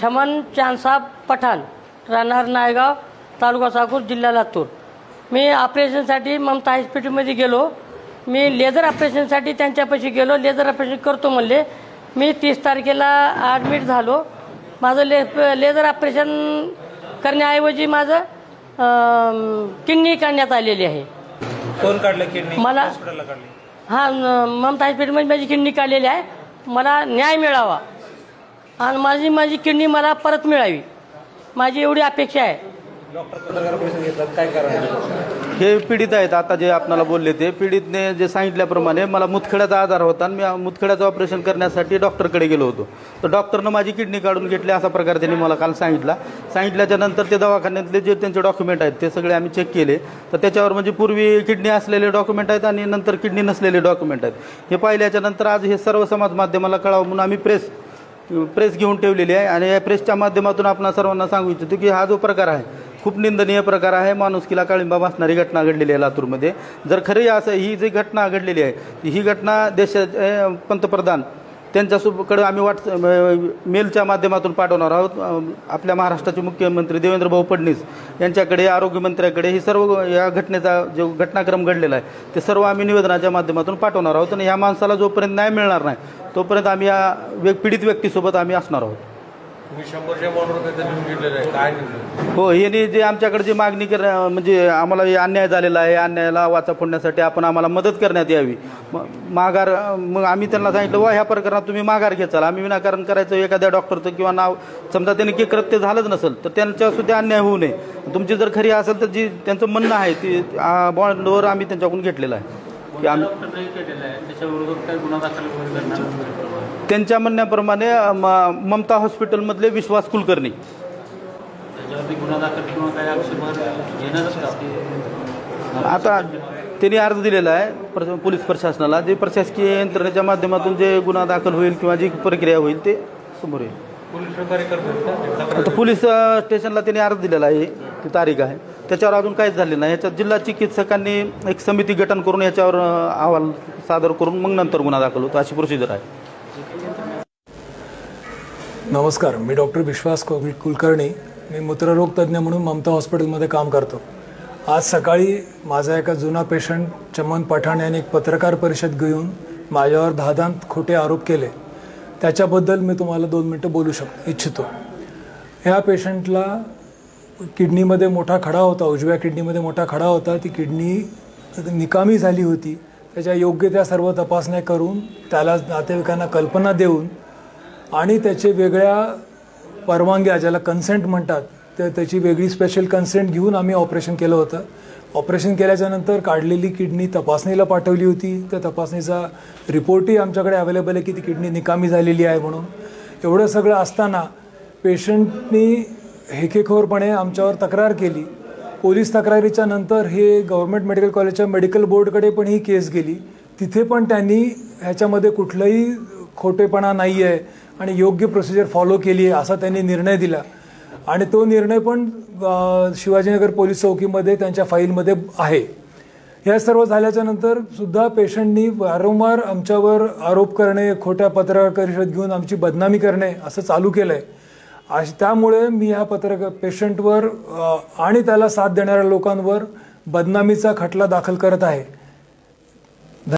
छमन चांदसाब पठाण राहणार नायगाव तालुका साकूर जिल्हा लातूर. मी ऑपरेशनसाठी ममता हॉस्पिटलमध्ये गेलो. मी लेझर ऑपरेशनसाठी त्यांच्यापाशी गेलो. लेझर ऑपरेशन करतो म्हणले. मी तीस तारखेला ॲडमिट झालो. माझं ले लेझर ऑपरेशन करण्याऐवजी माझं किडनी काढण्यात आलेली आहे. कोण काढलं किडनी? मला- हा ममता हॉस्पिटलमध्ये माझी किडनी काढलेली आहे. मला न्याय मिळावा. आणि माझी माझी किडनी मला परत मिळावी. माझी एवढी अपेक्षा आहे. हे पीडित आहेत आता जे आपणाला बोलले ते. पीडितने जे सांगितल्याप्रमाणे मला मुतखड्याचा आजार होता आणि मी मुतखड्याचं ऑपरेशन करण्यासाठी डॉक्टरकडे गेलो होतो. तर डॉक्टरनं माझी किडनी काढून घेतली असा प्रकार त्यांनी मला काल सांगितला. सांगितल्याच्या नंतर ते दवाखान्यातले जे त्यांचे डॉक्युमेंट आहेत ते सगळे आम्ही चेक केले. तर त्याच्यावर म्हणजे पूर्वी किडनी असलेले डॉक्युमेंट आहेत आणि नंतर किडनी नसलेले डॉक्युमेंट आहेत. हे पाहिल्याच्या नंतर आज हे सर्व समाज माध्यमाला कळावं म्हणून आम्ही प्रेस प्रेस घेऊन ठेवलेली आहे आणि या प्रेसच्या माध्यमातून आपण सर्वांना सांगू इच्छितो की हा जो प्रकार आहे खूप निंदनीय प्रकार आहे. माणुसकीला काळिंबा बसणारी घटना घडलेली आहे लातूरमध्ये. जर खरी असं ही जी घटना घडलेली आहे ही घटना देशाचे पंतप्रधान त्यांच्यासोबकडे आम्ही वाट मेलच्या माध्यमातून पाठवणार आहोत. आपल्या महाराष्ट्राचे मुख्यमंत्री देवेंद्र भाऊ फडणवीस यांच्याकडे आरोग्यमंत्र्याकडे ही सर्व या घटनेचा जो घटनाक्रम घडलेला आहे ते सर्व आम्ही निवेदनाच्या माध्यमातून पाठवणार आहोत. आणि ह्या माणसाला जोपर्यंत न्याय मिळणार नाही तोपर्यंत आम्ही या पीडित व्यक्तीसोबत आम्ही असणार आहोत. तुम्ही शंभरच्या बॉन्डवर काहीतरी लिहून घेतलेलं आहे काय लिहिलं? हो यांनी जे आमच्याकडे जी मागणी कर म्हणजे आम्हाला हे अन्याय झालेला आहे अन्यायाला वाचा फोडण्यासाठी आपण आम्हाला मदत करण्यात यावी. म- माघार मग आम्ही त्यांना सांगितलं वा ह्या प्रकरणात तुम्ही माघार घेचाल आम्ही विनाकारण करायचं एखाद्या डॉक्टरचं किंवा नाव समजा त्यांनी की कृत्य झालंच नसेल तर त्यांच्या सुद्धा अन्याय होऊ नये. तुमची जर खरी असेल तर जी त्यांचं म्हणणं आहे ती बॉन्डवर आम्ही त्यांच्याकडून घेतलेलं आहे. की आम्ही त्यांच्या म्हणण्याप्रमाणे ममता हॉस्पिटलमधले विश्वास कुलकर्णी. आता त्यांनी अर्ज दिलेला आहे पोलीस प्रशासनाला. जे प्रशासकीय यंत्रणेच्या माध्यमातून जे गुन्हा दाखल होईल किंवा जी प्रक्रिया होईल ते समोर येईल? आता पोलीस स्टेशनला त्यांनी अर्ज दिलेला आहे. ती तारीख आहे. त्याच्यावर अजून काहीच झाले नाही. याच्यात जिल्हा चिकित्सकांनी एक समिती गठन करून याच्यावर अहवाल सादर करून मग नंतर गुन्हा दाखल होतो. अशी प्रोसिजर आहे. नमस्कार. मी डॉक्टर विश्वास कोविड कुलकर्णी. मी मूत्ररोग तज्ज्ञ म्हणून ममता हॉस्पिटलमध्ये काम करतो. आज सकाळी माझा एका जुना पेशंट चमन पठाण यांनी एक पत्रकार परिषद घेऊन माझ्यावर धादांत खोटे आरोप केले. त्याच्याबद्दल मी तुम्हाला दोन मिनटं बोलू शक इच्छितो. ह्या पेशंटला किडनीमध्ये मोठा खडा होता उजव्या किडनीमध्ये मोठा खडा होता ती किडनी निकामी झाली होती. त्याच्या योग्य त्या सर्व तपासण्या करून त्याला नातेवाईकांना कल्पना देऊन आणि त्याचे वेगळ्या परवानग्या ज्याला कन्सेंट म्हणतात तर त्याची वेगळी स्पेशल कन्सेंट घेऊन आम्ही ऑपरेशन केलं होतं. ऑपरेशन केल्याच्यानंतर काढलेली किडनी तपासणीला पाठवली होती. त्या तपासणीचा रिपोर्टही आमच्याकडे अवेलेबल आहे की ती किडनी निकामी झालेली आहे म्हणून. एवढं सगळं असताना पेशंटनी हेकेखोरपणे आमच्यावर तक्रार केली. पोलीस तक्रारीच्या नंतर हे गव्हर्मेंट मेडिकल कॉलेजच्या मेडिकल बोर्डकडे पण ही केस गेली. तिथे पण त्यांनी ह्याच्यामध्ये कुठलंही खोटेपणा नाही आहे आणि योग्य प्रोसिजर फॉलो केली आहे असा त्यांनी निर्णय दिला. आणि तो निर्णय पण शिवाजीनगर पोलीस चौकीमध्ये त्यांच्या फाईलमध्ये आहे. या सर्व झाल्याच्यानंतर सुद्धा पेशंटनी वारंवार आमच्यावर आरोप करणे खोट्या पत्रकार परिषद घेऊन आमची बदनामी करणे असं चालू केलं आहे अश त्यामुळे मी ह्या पत्रकार पेशंटवर आणि त्याला साथ देणाऱ्या लोकांवर बदनामीचा खटला दाखल करत आहे.